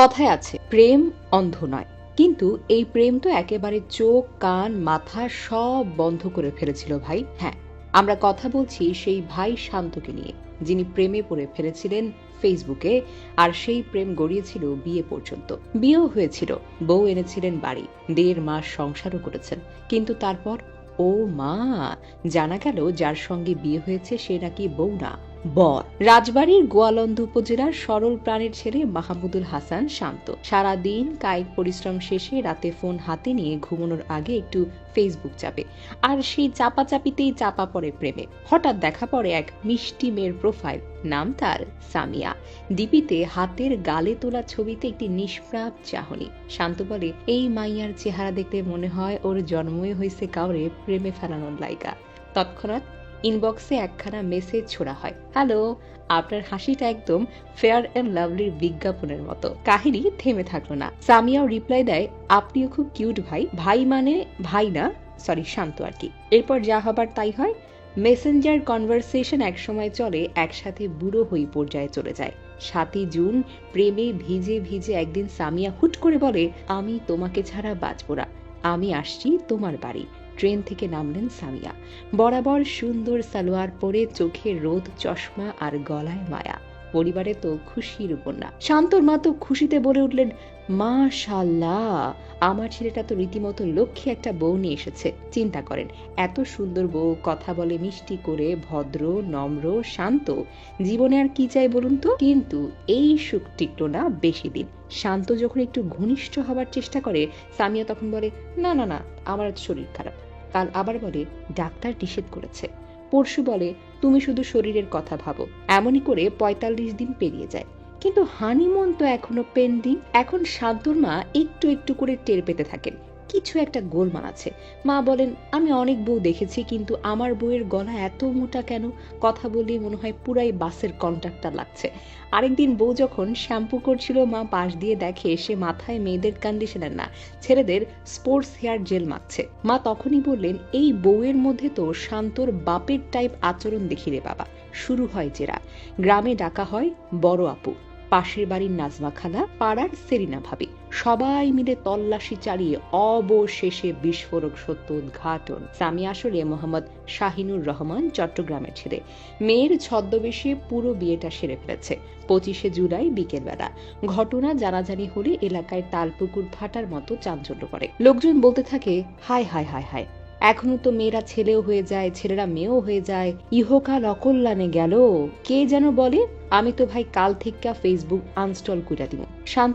কথায় আছে, প্রেম অন্ধ নয়। কিন্তু এই প্রেম তো একেবারে চোখ, কান, মাথা সব বন্ধ করে ফেলেছিল ভাই। হ্যাঁ আমরা কথা বলছি সেই ভাই শান্তকে নিয়ে, যিনি প্রেমে পড়ে ফেলেছিলেন ফেসবুকে, আর সেই প্রেম গড়িয়েছিল বিয়ে পর্যন্ত। বিয়েও হয়েছিল, বউ এনেছিলেন বাড়ি, দেড় মাস সংসারও করেছেন। কিন্তু তারপর, ও মা, জানা গেল যার সঙ্গে বিয়ে হয়েছে সে নাকি বউ না। বর রাজবাড়ির গোয়ালন্দ উপজেলার সরল প্রাণের ছেলে মাহমুদুল হাসান শান্ত। সারা দিন কায়িক পরিশ্রম শেষে রাতে ফোন হাতে নিয়ে ঘুমানোর আগে একটু ফেসবুক চাপে। আর সেই চাপাচাপিতেই চাপা পড়ে প্রেমে। হঠাৎ দেখা পড়ে এক মিষ্টি মেয়ের প্রোফাইল নাম তার সামিয়া। ডিপিতে হাতের গালে তোলা ছবিতে একটি নিষ্প্রাপ চাহনি। শান্ত বলে, এই মাইয়ার চেহারা দেখলে মনে হয় ওর জন্মই হয়েছে কাউরে প্রেমে ফেলানোর লাইকা তৎক্ষণাৎ ইনবক্সে একখানা মেসেজ ছোড়া হয়। হ্যালো আপনার হাসিটা একদম ফেয়ার অ্যান্ড লাভলির বিজ্ঞাপনের মতো। কাহিনী থেমে থাকল না। সামিয়াও রিপ্লাই দেয়, আপনিও খুব কিউট ভাই। ভাই মানে ভাই না? সরি শান্ত আর কি। এরপর যা হবার তাই হয় মেসেঞ্জার কনভারসেশন একসময় চলে, একসাথে বুড়ো হই পর্যায়ে চলে যায়। সাতই জুন, প্রেমে ভিজে ভিজে একদিন সামিয়া হুট করে বলে, আমি তোমাকে ছাড়া বাঁচব না। আমি আসছি তোমার বাড়ি। ট্রেন থেকে নামলেন সামিয়া। বরাবর সুন্দর সালোয়ার পরে চোখে রোদ, চশমা আর গলায় মায়া। পরিবারে তো খুশির উপন্যা শান্তর মা তো খুশিতে বলে উঠলেন মাশাল্লাহ আমার ছেলেটা তো রীতিমতো লক্ষ্মী একটা বউ নিয়ে এসেছে। চিন্তা করেন, এত সুন্দর বউ, কথা বলে মিষ্টি করে, ভদ্র, নম্র, শান্ত। জীবনে আর কি চাই বলুন তো? কিন্তু এই সুখ টিকলো না বেশি দিন। শান্ত যখন একটু ঘনিষ্ঠ হবার চেষ্টা করে, সামিয়া তখন বলে, না না না, আমার শরীর খারাপ। কাল আবার বলে, ডাক্তার নিষেধ করেছে। পরশু বলে, তুমি শুধু শরীরের কথা ভাবো। এমনই করে পঁয়তাল্লিশ দিন পেরিয়ে যায়। কিন্তু হানিমুন তো এখনও পেন্ডিং এখন শান্তর মা একটু একটু করে টের পেতে থাকেন। কিছু একটা গোলমাল আছে। মা বলেন, আমি অনেক বউ দেখেছি, কিন্তু আমার বউয়ের গলা এত মোটা কেন? কথা বলি মনে হয় পুরাই বাসের কন্ট্রাক্টর লাগছে। আরেকদিন বউ যখন শ্যাম্পু করছিল, মা পাশ দিয়ে দেখে সে মাথায় মেয়েদের কন্ডিশনার না, ছেলেদের স্পোর্টস হেয়ার জেল মাখছে। মা তখনই বললেন, এই বউয়ের মধ্যে তো শান্তর বাপের টাইপ আচরণ দেখি রে বাবা। শুরু হয় জেরা। গ্রামে ডাকা হয় বড় আপু। পাশের বাড়ির নাজমা খালা, পাড়ার সেরিনা ভাবি, সবাই মিলে তল্লাশি চালিয়ে অবশেষে বিস্ফোরক সত্য উদ্ঘাটন। সামি আসলে মোহাম্মদ শাহিনুর রহমান চট্টগ্রামের ছেলে। মেয়ের ছদ্মবেশে পুরো বিয়েটা সেরে ফেলেছে। পঁচিশে জুলাই বিকেলবেলা। ঘটনা জানাজানি হলে এলাকায় তালপুকুর ফাটার মতো চাঞ্চল্য করে। লোকজন বলতে থাকে, হায় হায় হায় হায়। এখনও তো মেয়েরা ছেলেও হয়ে যায়, ছেলেরা মেয়েও হয়ে যায়। ইহকাল অকল্যাণে গেল। কে যেন বলে, আমি তো ভাই কাল থেকে ফেসবুক আনস্টল করে দিব শান্ত